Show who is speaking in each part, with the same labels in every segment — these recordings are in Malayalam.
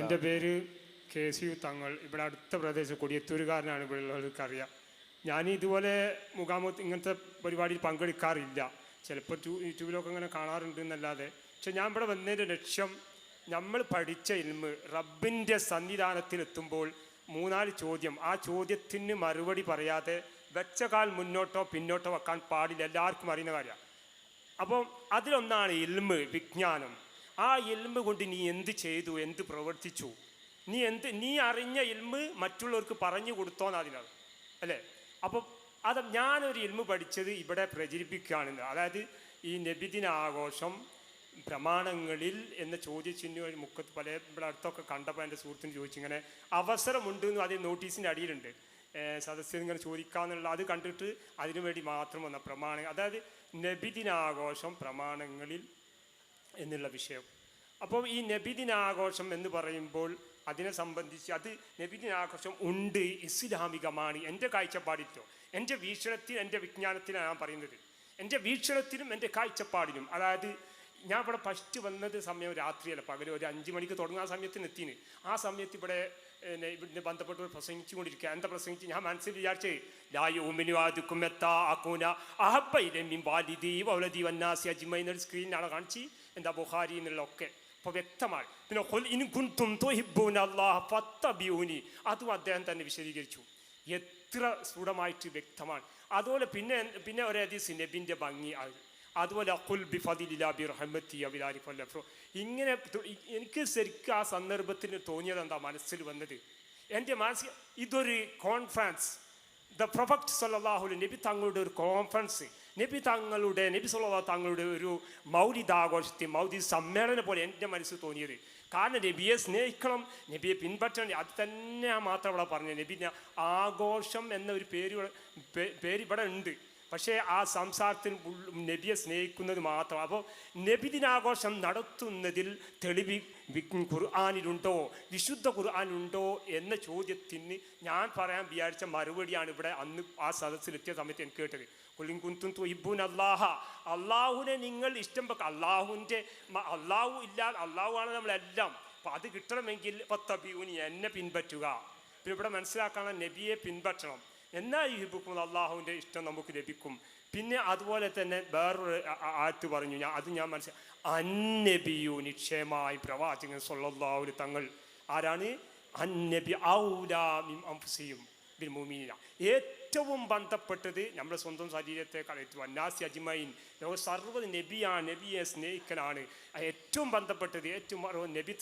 Speaker 1: എന്റെ പേര് കെ സി യു തങ്ങൾ. ഇവിടെ അടുത്ത പ്രദേശം കൊടിയത്തൂരുകാരനാണ് ഇവിടെ ഉള്ളവർക്ക് അറിയാം ഞാൻ ഇതുപോലെ മുഖാമുഖത്ത് ഇങ്ങനത്തെ പരിപാടിയിൽ പങ്കെടുക്കാറില്ല. ചിലപ്പോൾ യൂട്യൂബിലൊക്കെ ഇങ്ങനെ കാണാറുണ്ട് എന്നല്ലാതെ. പക്ഷെ ഞാൻ ഇവിടെ വന്നതിന്റെ ലക്ഷ്യം നമ്മൾ പഠിച്ച ഇൽമ് റബ്ബിന്റെ സന്നിധാനത്തിലെത്തുമ്പോൾ മൂന്നാൽ ചോദ്യം. ആ ചോദ്യത്തിന് മറുപടി പറയാതെ വെച്ച കാൽ മുന്നോട്ടോ പിന്നോട്ടോ വെക്കാൻ പാടില്ല. എല്ലാവർക്കും അറിയുന്ന കാര്യമാണ്. അപ്പം അതിലൊന്നാണ് ഇൽമ് വിജ്ഞാനം. ആ എൽമ കൊണ്ട് നീ എന്ത് ചെയ്തു? എന്ത് പ്രവർത്തിച്ചു? നീ എന്ത് നീ അറിഞ്ഞ എൽമ് മറ്റുള്ളവർക്ക് പറഞ്ഞു കൊടുത്തോന്ന് അതിനാണ് അല്ലേ? അപ്പം അത് ഞാനൊരു എൽമ് പഠിച്ചത് ഇവിടെ പ്രചരിപ്പിക്കുകയാണ് അതായത് ഈ നബിദിന ആഘോഷം പ്രമാണങ്ങളിൽ എന്ന ചോദ്യചിഹ്നം മുക്കത്ത് പല ഇവിടെ അടുത്തൊക്കെ കണ്ടപ്പോൾ എന്റെ സുഹൃത്തിന് ചോദിച്ചിങ്ങനെ അവസരമുണ്ട് എന്ന് അതിൽ നോട്ടീസിന്റെ അടിയിലുണ്ട്. സദസ്യർ ഇങ്ങനെ ചോദിക്കാമെന്നുള്ള അത് കണ്ടിട്ട് അതിനു വേണ്ടി മാത്രം വന്ന പ്രമാണ അതായത് നബിദിനാഘോഷം പ്രമാണങ്ങളിൽ എന്നുള്ള വിഷയം. അപ്പോൾ ഈ നബിദിനാഘോഷം എന്ന് പറയുമ്പോൾ അതിനെ സംബന്ധിച്ച് അത് നബിദിനാഘോഷം ഉണ്ട് ഇസ്ലാമികമാണ്. എന്റെ കാഴ്ചപ്പാടിലോ എന്റെ വീക്ഷണത്തിൽ എന്റെ വിജ്ഞാനത്തിലാണ് ഞാൻ പറയുന്നത്. എന്റെ വീക്ഷണത്തിനും എന്റെ കാഴ്ചപ്പാടിനും അതായത് ഞാൻ ഇവിടെ ഫസ്റ്റ് വന്നത് സമയം രാത്രിയല്ല. പകൽ ഒരു അഞ്ച് മണിക്ക് തുടങ്ങുന്ന ആ സമയത്തിന് എത്തിന്. ആ സമയത്ത് ഇവിടെ പിന്നെ ഇവിടെ ബന്ധപ്പെട്ട് പ്രസംഗിച്ചുകൊണ്ടിരിക്കുക. എന്താ പ്രസംഗിച്ച്? ഞാൻ മനസ്സിൽ വിചാരിച്ചേ ലായോമിനു ആദുക്കും എത്താ ആക്കൂന അഹബൈലും വാലിദി വൗലദി വന്നാസി അജിമ എന്നൊരു സ്ക്രീനിലാണ് കാണിച്ച് എന്താ ബുഹാരി എന്നുള്ള ഒക്കെ അപ്പോൾ വ്യക്തമായി പിന്നെ "ഖുൽ ഇൻ തൊഹിബൂൻ അള്ളാഹ് ഫത്ത ബിയൂനി അതും അദ്ദേഹം തന്നെ വിശദീകരിച്ചു. എത്ര സ്ഫുടമായിട്ട് വ്യക്തമാണ്. അതുപോലെ പിന്നെ പിന്നെ ഒരു ഹദീസ് നബിന്റെ ഭംഗി അത്. അതുപോലെ അഖുൽ ബി ഫദിലില്ല ബി റഹമത്തി അബിലാരി കൊല്ലഫ്രോ ഇങ്ങനെ എനിക്ക് ശരിക്കും ആ സന്ദർഭത്തിന് തോന്നിയത് എന്താ മനസ്സിൽ വന്നത്? എന്റെ മനസ്സിൽ ഇതൊരു കോൺഫറൻസ് ദ പ്രൊഫക്ട് സല്ലാഹു നബി തങ്ങളുടെ ഒരു കോൺഫറൻസ് നബി തങ്ങളുടെ നബി സല്ലാ തങ്ങളുടെ ഒരു മൗലിദാഘോഷത്തെ മൗലി സമ്മേളനം പോലെ എന്റെ മനസ്സിൽ തോന്നിയത്. കാരണം നബിയെ സ്നേഹിക്കണം നബിയെ പിൻപറ്റണം അത് തന്നെ മാത്രം ഇവിടെ പറഞ്ഞത്. നബി ആഘോഷം എന്ന ഒരു പേര് പേര് ഇവിടെ ഉണ്ട്. പക്ഷേ ആ സംസാരത്തിന് നബിയെ സ്നേഹിക്കുന്നത് മാത്രം. അപ്പോൾ നബിദിനാഘോഷം നടത്തുന്നതിൽ തെളിവ് ഖുർആാനിലുണ്ടോ? വിശുദ്ധ ഖുർആാനുണ്ടോ എന്ന ചോദ്യത്തിന് ഞാൻ പറയാൻ വിചാരിച്ച മറുപടിയാണ് ഇവിടെ അന്ന് ആ സദസ്സിലെത്തിയ സമയത്ത് എനിക്ക് കേട്ടത്. കുലിൻ കുന്തും തുഹിബൂൻ അള്ളാഹ നിങ്ങൾ ഇഷ്ടം വെക്കുക അള്ളാഹുവിന്റെ അള്ളാഹു ഇല്ല അള്ളാഹു ആണ് നമ്മളെല്ലാം. അപ്പം അത് കിട്ടണമെങ്കിൽ പത്തബിയൂനി എന്നെ പിൻപറ്റുക. പിന്നെ ഇവിടെ മനസ്സിലാക്കണം നബിയെ പിൻപറ്റണം. എന്നാൽ ഈ ഹിബുക്കും അള്ളാഹുവിന്റെ ഇഷ്ടം നമുക്ക് ലഭിക്കും. പിന്നെ അതുപോലെ തന്നെ വേറൊരു ആ- ആ- ആയത്ത് പറഞ്ഞു. ഞാൻ അത് ഞാൻ മനസ്സിലാക്കി അന്നബിയു നിക്ഷേമായി പ്രവാചകൻ സൊല്ലാഹുൽ തങ്ങൾ ആരാണ്? അന്നബി ഔലാമിം അംഫുസിയും ഏറ്റവും ബന്ധപ്പെട്ടത് നമ്മുടെ സ്വന്തം ശരീരത്തെ ഏറ്റവും അന്നാസി അജിമൈൻ ലോക സർവ നബിയാണ് നബിയെ സ്നേഹിക്കലാണ്. ഏറ്റവും ബന്ധപ്പെട്ടത് ഏറ്റവും നബി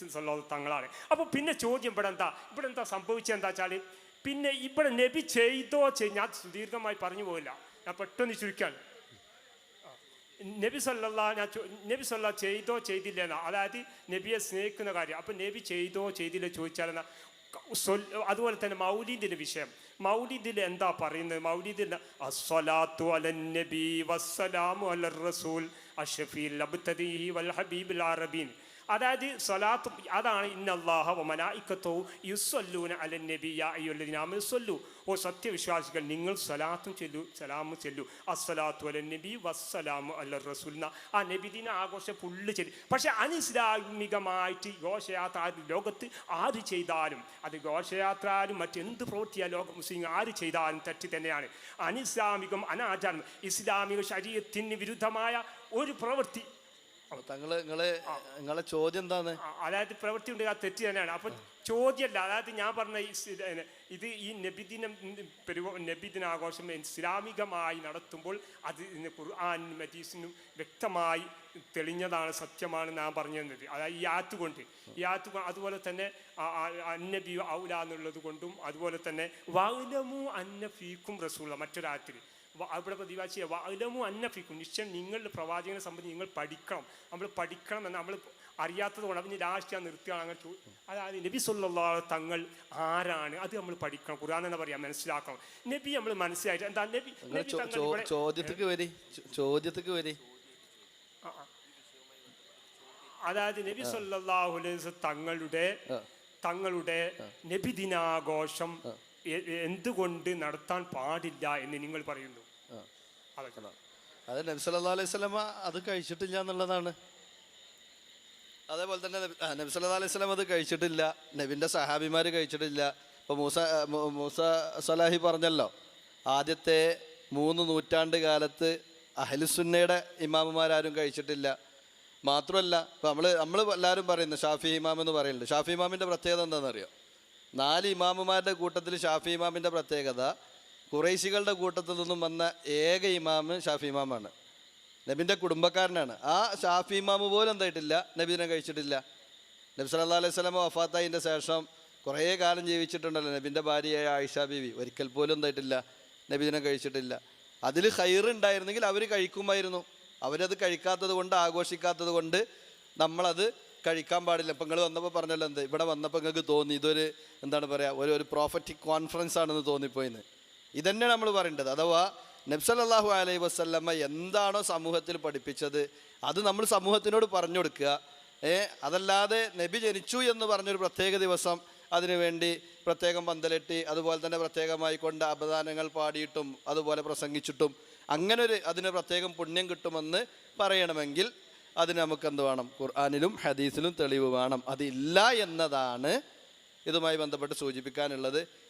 Speaker 1: തങ്ങളാണ്. അപ്പോൾ പിന്നെ ചോദ്യം ഇവിടെ എന്താ ഇവിടെ എന്താ സംഭവിച്ചത് എന്താ വെച്ചാൽ പിന്നെ ഇവിടെ നബി ചെയ്തോ ചെയ് ഞാൻ സുദീർഘമായി പറഞ്ഞു പോകില്ല ഞാൻ പെട്ടെന്ന് ചുരുക്കാണ്. നബി സല്ലല്ലാ ഞാൻ നബി സല്ല ചെയ്തോ ചെയ്തില്ല എന്നാ അതായത് നബിയെ സ്നേഹിക്കുന്ന കാര്യം. അപ്പം നബി ചെയ്തോ ചെയ്തില്ല ചോദിച്ചാൽ എന്നാ അതുപോലെ തന്നെ മൗലീദിന്റെ വിഷയം. മൗലീദിൽ എന്താ പറയുന്നത്? മൗലീദിൽ അസ്വലാത്തു അലൻ വസ്സലാമു അഷഫീൽ അബ്തദീഹി വൽ ഹബീബിൽ അതായത് സ്വലാത്ത് അതാണ് ഇന്നല്ലാഹ വമനായിക്കത്തോ യുസ്വല്ലൂന അല നബി യാ അയ്യുല്ലദിനാമ യുസ്വല്ലു ഓ സത്യവിശ്വാസികൾ നിങ്ങൾ സ്വലാത്തും ചെല്ലു സലാമു ചെല്ലു. അസ്സലാത്തു അല നബി വസ്സലാമു അല്ല റസൂൽന ആ നബിദിന ആഘോഷം ഫുള്ള് ചെല്ലു. പക്ഷെ അനിസ്ലാമികമായിട്ട് ഘോഷയാത്ര ലോകത്ത് ആര് ചെയ്താലും അത് ഘോഷയാത്ര ആരും മറ്റെന്ത് പ്രവൃത്തിയാ ലോക മുസ്ലിം ആര് ചെയ്താലും തെറ്റ് തന്നെയാണ്. അനിസ്ലാമികം അനാചാരം ഇസ്ലാമിക ശരീരത്തിന് വിരുദ്ധമായ ഒരു പ്രവൃത്തി
Speaker 2: തങ്ങൾ നിങ്ങൾ നിങ്ങളെ ചോദ്യം എന്താണ്?
Speaker 1: അതായത് പ്രവൃത്തി ഉണ്ട് ആ തെറ്റ് തന്നെയാണ്. അപ്പൊ ചോദ്യമല്ല അതായത് ഞാൻ പറഞ്ഞ ഇത് ഈ നബിദിനം നബിദിന ആഘോഷം ഇസ്ലാമികമായി നടത്തുമ്പോൾ അത് ഖുർആൻ മജീസിനും വ്യക്തമായി തെളിഞ്ഞതാണ് സത്യമാണ് ഞാൻ പറഞ്ഞു തന്നത് അതായത് ഈ ആത്ത് കൊണ്ട്. ഈ ആത്ത് അതുപോലെ തന്നെ അന്നബി ഔല എന്നുള്ളത് കൊണ്ടും അതുപോലെ തന്നെ വൗലമു അന്ന ഫീക്കും റസൂള മറ്റൊരാത്തിൽ അവിടെ പ്രതിവാചിയ വലമു അന്നഫിക്കും നിശ്ചയം നിങ്ങളുടെ പ്രവാചകനെ സംബന്ധിച്ച് നിങ്ങൾ പഠിക്കണം. നമ്മൾ പഠിക്കണം എന്ന് നമ്മൾ അറിയാത്തത് കൊണ്ട് അപ്പം ലാസ്റ്റ് ഞാൻ നിർത്തുകയാണ് അങ്ങനെ അതായത് നബി സുല്ലാ തങ്ങൾ ആരാണ്? അത് നമ്മൾ പഠിക്കണം. ഖുർആൻ എന്ന് പറയാം മനസ്സിലാക്കണം. നബി നമ്മൾ മനസ്സിലായിട്ട് എന്താ നബി
Speaker 2: ചോദ്യത്തിക്ക് വരി. ചോദ്യത്തിക്ക് വരി.
Speaker 1: അതായത് നബി സല്ലല്ലാഹു അലൈഹി തങ്ങളുടെ. തങ്ങളുടെ നബിദിനാഘോഷം എന്തുകൊണ്ട് നടത്താൻ പാടില്ല എന്ന് നിങ്ങൾ പറയുന്നു?
Speaker 2: അത് നബി സല്ലല്ലാഹു അലൈഹി വസല്ലമ അത് കഴിച്ചിട്ടില്ല എന്നുള്ളതാണ്. അതേപോലെ തന്നെ നബി- സല്ലാ അലൈഹി സ്വലം അത് കഴിച്ചിട്ടില്ല. നബിന്റെ സഹാബിമാർ കഴിച്ചിട്ടില്ല. ഇപ്പോൾ മൂസ മൂസ സലാഹി പറഞ്ഞല്ലോ ആദ്യത്തെ മൂന്ന് നൂറ്റാണ്ട് കാലത്ത് അഹലുസുന്നയുടെ ഇമാമുമാരാരും കഴിച്ചിട്ടില്ല. മാത്രമല്ല ഇപ്പോൾ നമ്മൾ നമ്മൾ എല്ലാവരും പറയുന്നു ഷാഫി ഇമാം എന്ന് പറയുന്നുണ്ട്. ഷാഫി ഇമാമിന്റെ പ്രത്യേകത എന്താണെന്നറിയോ? നാല് ഇമാമുമാരുടെ കൂട്ടത്തിൽ ഷാഫി ഇമാമിന്റെ പ്രത്യേകത കുറേശികളുടെ കൂട്ടത്തിൽ നിന്നും വന്ന ഏക ഇമാമ് ഷാഫി ഇമാമാണ്. നബിന്റെ കുടുംബക്കാരനാണ്. ആ ഷാഫി ഇമാമ് പോലും എന്തായിട്ടില്ല നബിദിനെ കഴിച്ചിട്ടില്ല. നബി സല്ലല്ലാഹു അലൈഹി സ്വലമ വഫാത്തായിന്റെ ശേഷം കുറേ കാലം ജീവിച്ചിട്ടുണ്ടല്ലോ നബിന്റെ ഭാര്യയായ ആയിഷ ബീവി. ഒരിക്കൽ പോലും എന്തായിട്ടില്ല നബിദിനം കഴിച്ചിട്ടില്ല. അതിൽ ഹൈറുണ്ടായിരുന്നെങ്കിൽ അവർ കഴിക്കുമായിരുന്നു. അവരത് കഴിക്കാത്തത് കൊണ്ട് ആഘോഷിക്കാത്തത് കൊണ്ട് നമ്മളത് കഴിക്കാൻ പാടില്ല. ഇപ്പം നിങ്ങൾ വന്നപ്പോൾ പറഞ്ഞല്ലോ എന്ത്? ഇവിടെ വന്നപ്പോൾ നിങ്ങൾക്ക് തോന്നി ഇതൊരു എന്താണ് പറയുക ഒരു ഒരു പ്രോഫറ്റിക് കോൺഫറൻസ് ആണെന്ന് തോന്നിപ്പോയിന്ന്. ഇതന്നെ നമ്മൾ പറയേണ്ടത്. അഥവാ നബ്സലല്ലാഹു അലൈഹി വസ്ല്ലമ്മ എന്താണോ സമൂഹത്തിൽ പഠിപ്പിച്ചത് അത് നമ്മൾ സമൂഹത്തിനോട് പറഞ്ഞു കൊടുക്കുക. ഏ അതല്ലാതെ നബി ജനിച്ചു എന്ന് പറഞ്ഞൊരു പ്രത്യേക ദിവസം അതിനുവേണ്ടി പ്രത്യേകം പന്തലിട്ട് അതുപോലെ തന്നെ പ്രത്യേകമായി കൊണ്ട് അപദാനങ്ങൾ പാടിയിട്ടും അതുപോലെ പ്രസംഗിച്ചിട്ടും അങ്ങനെ ഒരു അതിന് പ്രത്യേകം പുണ്യം കിട്ടുമെന്ന് പറയണമെങ്കിൽ അതിന് നമുക്ക് എന്ത് വേണം? ഖുർആാനിലും ഹദീസിലും തെളിവ് വേണം. അതില്ല എന്നതാണ് ഇതുമായി ബന്ധപ്പെട്ട് സൂചിപ്പിക്കാനുള്ളത്.